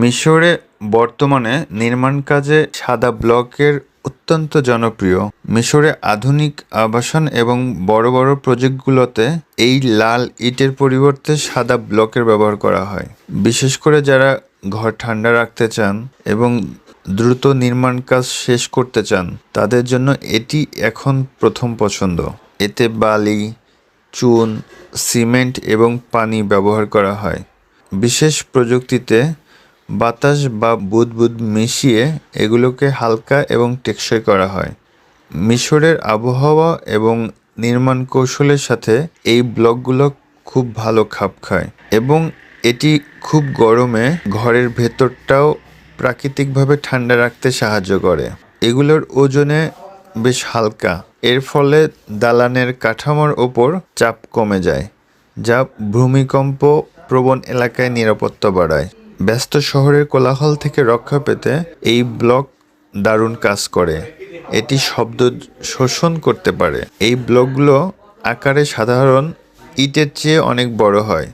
মিশরে বর্তমানে নির্মাণ কাজে সাদা ব্লকের অত্যন্ত জনপ্রিয়। মিশরে আধুনিক আবাসন এবং বড় বড় প্রজেক্টগুলোতে এই লাল ইটের পরিবর্তে সাদা ব্লকের ব্যবহার করা হয়। বিশেষ করে যারা ঘর ঠান্ডা রাখতে চান এবং দ্রুত নির্মাণ কাজ শেষ করতে চান, তাদের জন্য এটি এখন প্রথম পছন্দ। এতে বালি, চুন, সিমেন্ট এবং পানি ব্যবহার করা হয়। বিশেষ প্রযুক্তিতে বাতাস বা বুদবুদ মিশিয়ে এগুলোকে হালকা এবং টেকসই করা হয়। মিশরের আবহাওয়া এবং নির্মাণ কৌশলের সাথে এই ব্লকগুলো খুব ভালো খাপ খায় এবং এটি খুব গরমে ঘরের ভেতরটাও প্রাকৃতিকভাবে ঠান্ডা রাখতে সাহায্য করে। এগুলোর ওজনে বেশ হালকা। এর ফলে দালানের কাঠামোর ওপর চাপ কমে যায়, যা ভূমিকম্প প্রবণ এলাকায় নিরাপত্তা বাড়ায়। ব্যস্ত শহরের কোলাহল থেকে রক্ষা পেতে এই ব্লক দারুণ কাজ করে। এটি শব্দ শোষণ করতে পারে। এই ব্লকগুলো আকারে সাধারণ, ইটের চেয়ে অনেক বড় হয়।